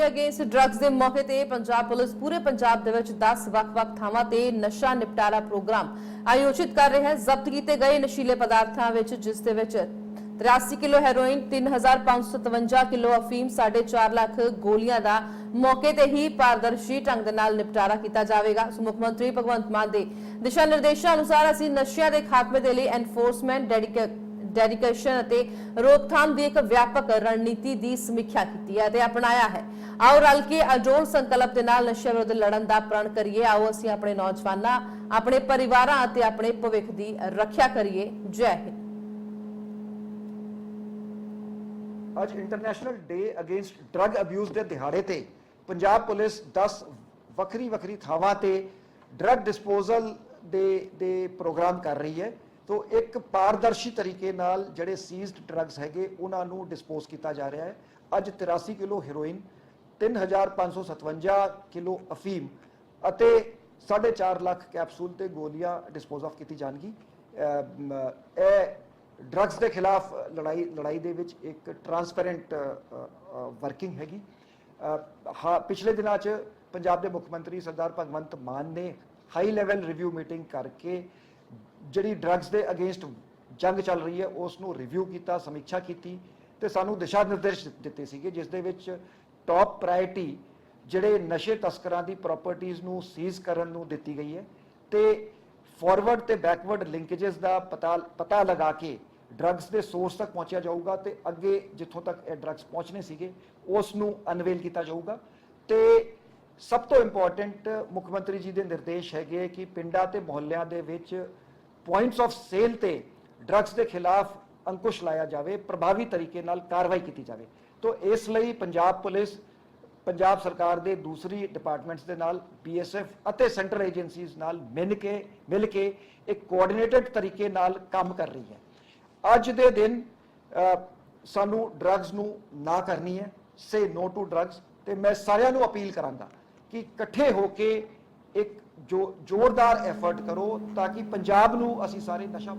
ਡੇ against drugs ਦੇ ਮੌਕੇ ਤੇ ਪੰਜਾਬ ਪੁਲਿਸ ਪੂਰੇ ਪੰਜਾਬ ਦੇ ਵਿੱਚ 10 ਵੱਖ-ਵੱਖ ਥਾਵਾਂ ਤੇ ਨਸ਼ਾ ਨਿਪਟਾਰਾ ਪ੍ਰੋਗਰਾਮ ਆਯੋਜਿਤ ਕਰ ਰਿਹਾ ਹੈ। ਜ਼ਬਤ ਕੀਤੇ ਗਏ ਨਸ਼ੀਲੇ ਪਦਾਰਥਾਂ ਵਿੱਚ, ਜਿਸ ਦੇ ਵਿੱਚ 83 ਕਿਲੋ ਹੈਰੋਇਨ 3557 ਕਿਲੋ ਅਫੀਮ 4.5 ਲੱਖ ਗੋਲੀਆਂ ਦਾ ਮੌਕੇ ਤੇ ਹੀ ਪਾਰਦਰਸ਼ੀ ਢੰਗ ਦੇ ਨਾਲ ਨਿਪਟਾਰਾ ਕੀਤਾ ਜਾਵੇਗਾ। ਮੁੱਖ ਮੰਤਰੀ ਭਗਵੰਤ ਮਾਨ ਦੇ ਦਿਸ਼ਾ ਨਿਰਦੇਸ਼ਾਂ ਅਨੁਸਾਰ ਅਸੀਂ ਨਸ਼ਿਆਂ ਦੇ ਖਾਤਮੇ ਦੇ ਲਈ ਐਨਫੋਰਸਮੈਂਟ ਡੈਡੀਕੇਸ਼ਨ ਅਤੇ ਰੋਕਥਾਮ ਦੀ ਇੱਕ ਵਿਆਪਕ ਰਣਨੀਤੀ ਦੀ ਸਮੀਖਿਆ ਕੀਤੀ ਹੈ ਤੇ ਅਪਣਾਇਆ ਹੈ। ਆਓ ਰਲ ਕੇ ਅਜੋੜ ਸੰਕਲਪ ਦੇ ਨਾਲ ਨਸ਼ੇ ਵਿਰੁੱਧ ਲੜਨ ਦਾ ਪ੍ਰਣ ਕਰੀਏ। ਆਓ ਅਸੀਂ ਆਪਣੇ ਨੌਜਵਾਨਾਂ, ਆਪਣੇ ਪਰਿਵਾਰਾਂ ਅਤੇ ਆਪਣੇ ਭਵਿੱਖ ਦੀ ਰੱਖਿਆ ਕਰੀਏ। ਜੈ ਹਿੰਦ। ਅੱਜ international day against drug abuse ਦੇ ਦਿਹਾੜੇ ਤੇ ਪੰਜਾਬ ਪੁਲਿਸ 10 ਵੱਖਰੀ ਵੱਖਰੀ ਥਾਵਾਂ ਤੇ ਡਰੱਗ ਡਿਸਪੋਜ਼ਲ ਦੇ ਦੇ ਪ੍ਰੋਗਰਾਮ ਕਰ ਰਹੀ ਹੈ। ਤੋਂ ਇੱਕ ਪਾਰਦਰਸ਼ੀ ਤਰੀਕੇ ਨਾਲ ਜਿਹੜੇ ਸੀਜ਼ਡ ਡਰੱਗਸ ਹੈਗੇ, ਉਹਨਾਂ ਨੂੰ ਡਿਸਪੋਜ਼ ਕੀਤਾ ਜਾ ਰਿਹਾ ਹੈ। ਅੱਜ 83 ਕਿਲੋ ਹੈਰੋਇਨ 3557 ਕਿਲੋ ਅਫੀਮ ਅਤੇ 4.5 ਲੱਖ ਕੈਪਸੂਲ ਤੇ ਗੋਲੀਆਂ ਡਿਸਪੋਜ਼ ਆਫ ਕੀਤੀ ਜਾਣਗੀ। ਇਹ ਡਰੱਗਸ ਦੇ ਖਿਲਾਫ ਲੜਾਈ ਲੜਾਈ ਦੇ ਵਿੱਚ ਇੱਕ ਟਰਾਂਸਪੇਰੈਂਟ ਵਰਕਿੰਗ ਹੈਗੀ। ਹਾਂ, ਪਿਛਲੇ ਦਿਨਾਂ 'ਚ ਪੰਜਾਬ ਦੇ ਮੁੱਖ ਮੰਤਰੀ ਸਰਦਾਰ ਭਗਵੰਤ ਮਾਨ ਨੇ ਹਾਈ ਲੈਵਲ ਰਿਵਿਊ ਮੀਟਿੰਗ ਕਰਕੇ ਜਿਹੜੀ ਡਰੱਗਸ ਦੇ ਅਗੇਂਸਟ ਜੰਗ ਚੱਲ ਰਹੀ ਹੈ ਉਸ ਨੂੰ ਰਿਵਿਊ ਕੀਤਾ, ਸਮੀਖਿਆ ਕੀਤੀ ਤੇ ਸਾਨੂੰ ਦਿਸ਼ਾ ਨਿਰਦੇਸ਼ ਦਿੱਤੇ ਸੀਗੇ, ਜਿਸ ਦੇ ਵਿੱਚ ਟਾਪ ਪ੍ਰਾਇੋਰਟੀ ਜਿਹੜੇ ਨਸ਼ੇ ਤਸਕਰਾਂ ਦੀ ਪ੍ਰਾਪਰਟੀਆਂ ਨੂੰ ਸੀਜ਼ ਕਰਨ ਨੂੰ ਦਿੱਤੀ ਗਈ ਹੈ ਤੇ ਫਾਰਵਰਡ ਤੇ ਬੈਕਵਰਡ ਲਿੰਕੇजेस ਦਾ ਪਤਾ ਪਤਾ ਲਗਾ ਕੇ ਡਰੱਗਸ ਦੇ ਸੋਰਸ ਤੱਕ ਪਹੁੰਚਿਆ ਜਾਊਗਾ ਤੇ ਅੱਗੇ ਜਿੱਥੋਂ ਤੱਕ ਇਹ ਡਰੱਗਸ ਪਹੁੰਚਨੇ ਸੀਗੇ ਉਸ ਨੂੰ ਅਨਵੇਲ ਕੀਤਾ ਜਾਊਗਾ ਤੇ ਸਭ ਤੋਂ ਇੰਪੋਰਟੈਂਟ ਮੁੱਖ ਮੰਤਰੀ ਜੀ ਦੇ ਨਿਰਦੇਸ਼ ਹੈਗੇ ਕਿ ਪਿੰਡਾਂ ਤੇ ਮੁਹੱਲਿਆਂ ਦੇ ਵਿੱਚ ਪੁਆਇੰਟਸ ਆਫ ਸੇਲ ਤੇ ਡਰੱਗਸ ਦੇ ਖਿਲਾਫ ਅੰਕੁਸ਼ ਲਾਇਆ ਜਾਵੇ, ਪ੍ਰਭਾਵੀ ਤਰੀਕੇ ਨਾਲ ਕਾਰਵਾਈ ਕੀਤੀ ਜਾਵੇ। ਤੋਂ ਇਸ ਲਈ ਪੰਜਾਬ ਪੁਲਿਸ, ਪੰਜਾਬ ਸਰਕਾਰ ਦੇ ਦੂਸਰੀ ਡਿਪਾਰਟਮੈਂਟਸ ਦੇ ਨਾਲ ਬੀਐਸਐਫ ਅਤੇ ਸੈਂਟਰਲ ਏਜੰਸੀਜ਼ ਨਾਲ ਮਿਲ ਕੇ ਮਿਲ ਕੇ ਇੱਕ ਕੋਆਰਡੀਨੇਟਡ ਤਰੀਕੇ ਨਾਲ ਕੰਮ ਕਰ ਰਹੀ ਹੈ। ਅੱਜ ਦੇ ਦਿਨ ਸਾਨੂੰ ਡਰੱਗਸ ਨੂੰ ਨਾ ਕਰਨੀ ਹੈ ਸੇ ਨੋ ਟੂ ਡਰੱਗਸ ਤੇ ਮੈਂ ਸਾਰਿਆਂ ਨੂੰ ਅਪੀਲ ਕਰਾਂਗਾ ਕਿ ਇਕੱਠੇ ਹੋ ਕੇ ਇੱਕ ਜੋ ਜ਼ੋਰਦਾਰ ਐਫਰਟ ਕਰੋ ਤਾਂ ਕਿ ਪੰਜਾਬ ਨੂੰ ਅਸੀਂ ਸਾਰੇ ਨਸ਼ਾ